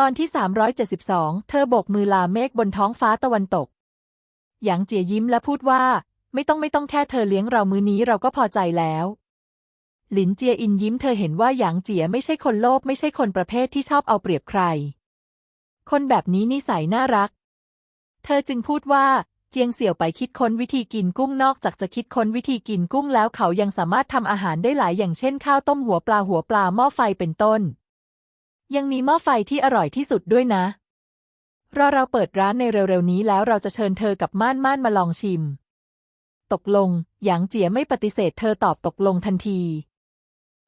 ตอนที่ 372 เธอโบกมือลาเมฆบนท้องฟ้าตะวันตก หยางเจียยิ้มและพูดว่า ไม่ต้องไม่ต้องแค่เธอเลี้ยงเรามื้อนี้เราก็พอใจแล้ว หลินเจียอินยิ้มเธอเห็นว่าหยางเจียไม่ใช่คนโลภไม่ใช่คนประเภทที่ชอบเอาเปรียบใคร คนแบบนี้นิสัยน่ารัก เธอจึงพูดว่าเจียงเสี่ยวไปคิดค้นวิธีกินกุ้งนอกจากจะคิดค้นวิธีกินกุ้งแล้วเขายังสามารถทำอาหารได้หลายอย่างเช่นข้าวต้มหัวปลาหัวปลาหม้อไฟเป็นต้น ยังมีหม้อไฟที่อร่อยที่สุดด้วยนะ รอเราเปิดร้านในเร็วๆนี้แล้วเราจะเชิญเธอกับม่านม่านมาลองชิม ตกลง หยางเจียไม่ปฏิเสธเธอตอบตกลงทันที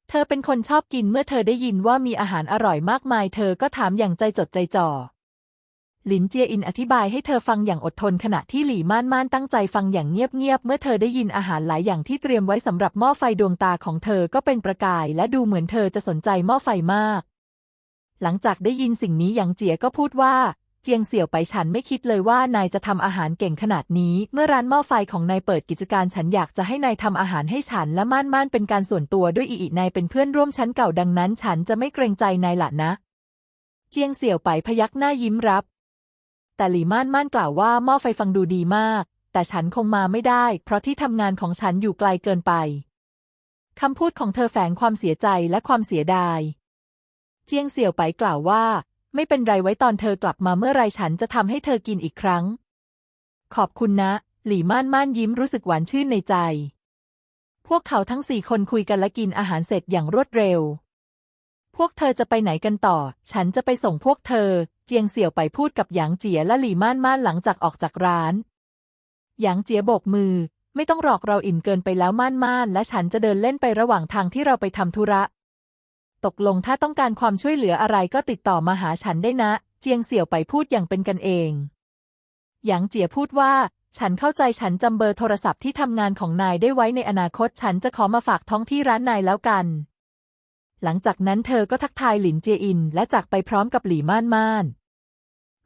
เธอเป็นคนชอบกินเมื่อเธอได้ยินว่ามีอาหารอร่อยมากมาย เธอก็ถามอย่างใจจดใจจ่อหลินเจียอินอธิบายให้เธอฟังอย่างอดทนขณะที่หลี่ม่านม่านตั้งใจฟังอย่างเงียบๆ เมื่อเธอได้ยินอาหารหลายอย่างที่เตรียมไว้สำหรับหม้อไฟดวงตาของเธอก็เป็นประกาย และดูเหมือนเธอจะสนใจหม้อไฟมาก หลังจากได้ยินสิ่งนี้หยางเจียก็พูดว่า เจียงเสี่ยวไปฉันไม่คิดเลยว่านายจะทำอาหารเก่งขนาดนี้ เมื่อร้านหม้อไฟของนายเปิดกิจการฉันอยากจะให้นายทำอาหารให้ฉันและม่านม่านเป็นการส่วนตัวด้วยอีอีนายเป็นเพื่อนร่วมชั้นเก่าดังนั้น ฉันจะไม่เกรงใจนายละนะ เจียงเสี่ยวไปพยักหน้ายิ้มรับ แต่หลี่ม่านม่านกล่าวว่าหม้อไฟฟังดูดีมาก แต่ฉันคงมาไม่ได้ เพราะที่ทำงานของฉันอยู่ไกลเกินไปคำพูดของเธอแฝงความเสียใจและความเสียดาย เจียงเสี่ยวไปกล่าวว่า ไม่เป็นไรไว้ตอนเธอกลับมาเมื่อไรฉันจะทำให้เธอกินอีกครั้ง ขอบคุณนะ หลี่ม่านม่านยิ้มรู้สึกหวานชื่นในใจ พวกเขาทั้งสี่คนคุยกันและกินอาหารเสร็จอย่างรวดเร็ว พวกเธอจะไปไหนกันต่อ ฉันจะไปส่งพวกเธอ เจียงเสี่ยวไปพูดกับหยางเจียและหลี่ม่านม่านหลังจากออกจากร้านหยางเจียโบกมือ ไม่ต้องหลอกเราอิ่มเกินไปแล้วม่านม่านและฉันจะเดินเล่นไประหว่างทางที่เราไปทำธุระ ตกลงถ้าต้องการความช่วยเหลืออะไรก็ติดต่อมาหาฉันได้นะ เจียงเสี่ยวไปพูดอย่างเป็นกันเอง หยางเจียพูดว่า ฉันเข้าใจฉันจำเบอร์โทรศัพท์ที่ทำงานของนายได้ไว้ในอนาคตฉันจะขอมาฝากท้องที่ร้านนายแล้วกัน หลังจากนั้นเธอก็ทักทายหลินเจียอิน และจากไปพร้อมกับหลี่ม่านม่าน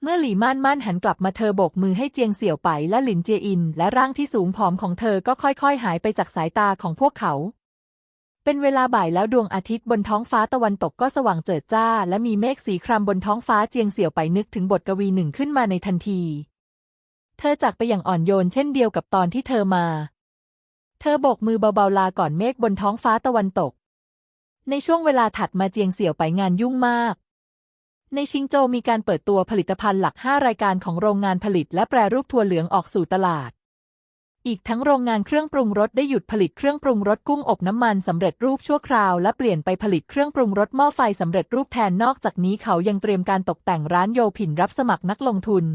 เมื่อหลี่ม่านม่านหันกลับมาเธอโบกมือให้เจียงเสี่ยวไปและหลินเจียอิน และร่างที่สูงผอมของเธอก็ค่อยๆ หายไปจากสายตาของพวกเขา เป็นเวลาบ่ายแล้วดวงอาทิตย์บนท้องฟ้าตะวันตกก็สว่างเจิดจ้า และมีเมฆสีครามบนท้องฟ้าเจียงเสี่ยวไปนึกถึงบทกวีหนึ่งขึ้นมาในทันที เธอจากไปอย่างอ่อนโยนเช่นเดียวกับตอนที่เธอมา เธอโบกมือเบาๆลาก่อนเมฆบนท้องฟ้าตะวันตก ในช่วงเวลาถัดมาเจียงเสี่ยวไปงานยุ่งมาก ในชิงโจมีการเปิดตัวผลิตภัณฑ์หลัก 5 รายการของโรงงานผลิต และแปรรูปถั่วเหลืองออกสู่ตลาด อีกทั้งโรงงานเครื่องปรุงรสได้หยุดผลิตเครื่องปรุงรสกุ้งอบน้ำมันสำเร็จรูปชั่วคราว และเปลี่ยนไปผลิตเครื่องปรุงรสหม้อไฟสำเร็จรูปแทนนอกจากนี้เขายังเตรียมการตกแต่งร้านโยผินรับสมัครนักลงทุน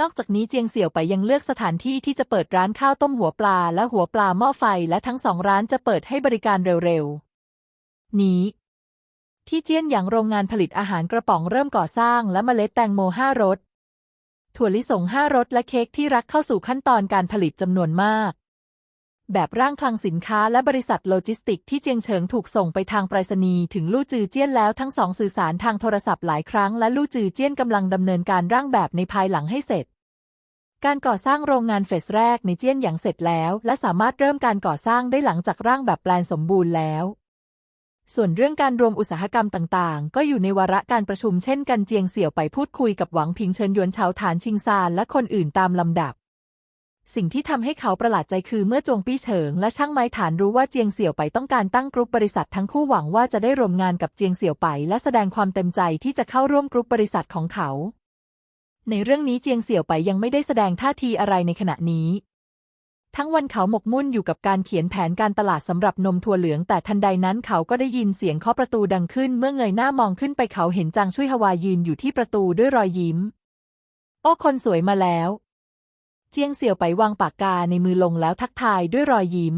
นอกจากนี้เจียงเสี่ยวไปยังเลือกสถานที่ที่จะเปิดร้านข้าวต้มหัวปลาและหัวปลาหม้อไฟและทั้งสองร้านจะเปิดให้บริการเร็วๆ นี้ที่เจียนหยางโรงงานผลิตอาหารกระป๋องเริ่มก่อสร้างและเมล็ดแตงโมห้ารส ถั่วลิสงห้ารสและเค้กที่รักเข้าสู่ขั้นตอนการผลิตจำนวนมาก แบบร่างคลังสินค้าและบริษัทโลจิสติกที่เจียงเฉิงถูกส่งไปทางไปรษณีย์ถึงลู่จือเจี้ยนแล้วทั้งสองสื่อสารทางโทรศัพท์หลายครั้งและลู่จือเจี้ยนกำลังดำเนินการร่างแบบในภายหลังให้เสร็จ การก่อสร้างโรงงานเฟสแรกในเจี้ยนหยางเสร็จแล้ว และสามารถเริ่มการก่อสร้างได้หลังจากร่างแบบแปลนสมบูรณ์แล้ว ส่วนเรื่องการรวมอุตสาหกรรมต่างๆ ก็อยู่ในวาระการประชุมเช่นกันเจียงเสี่ยวไปพูดคุยกับหวังพิงเชิญยวนเฉาฐานชิงซานและคนอื่นตามลำดับ สิ่งที่ทำให้เขาประหลาดใจคือเมื่อจงปี้เฉิงและช่างไม้ฐานรู้ว่าเจียงเสี่ยวไปต้องการตั้งกรุ๊ปบริษัททั้งคู่หวังว่าจะได้ร่วมงานกับเจียงเสี่ยวไป และแสดงความเต็มใจที่จะเข้าร่วมกรุ๊ปบริษัทของเขา ในเรื่องนี้เจียงเสี่ยวไปยังไม่ได้แสดงท่าทีอะไรในขณะนี้ ทั้งวันเขาหมกมุ่นอยู่กับการเขียนแผนการตลาดสำหรับนมถั่วเหลือง แต่ทันใดนั้นเขาก็ได้ยินเสียงเคาะประตูดังขึ้น เมื่อเงยหน้ามองขึ้นไปเขาเห็นจางชุยฮวายืนอยู่ที่ประตูด้วยรอยยิ้ม โอ้คนสวยมาแล้ว เจียงเสี่ยวไปวางปากกาในมือลงแล้วทักทายด้วยรอยยิ้ม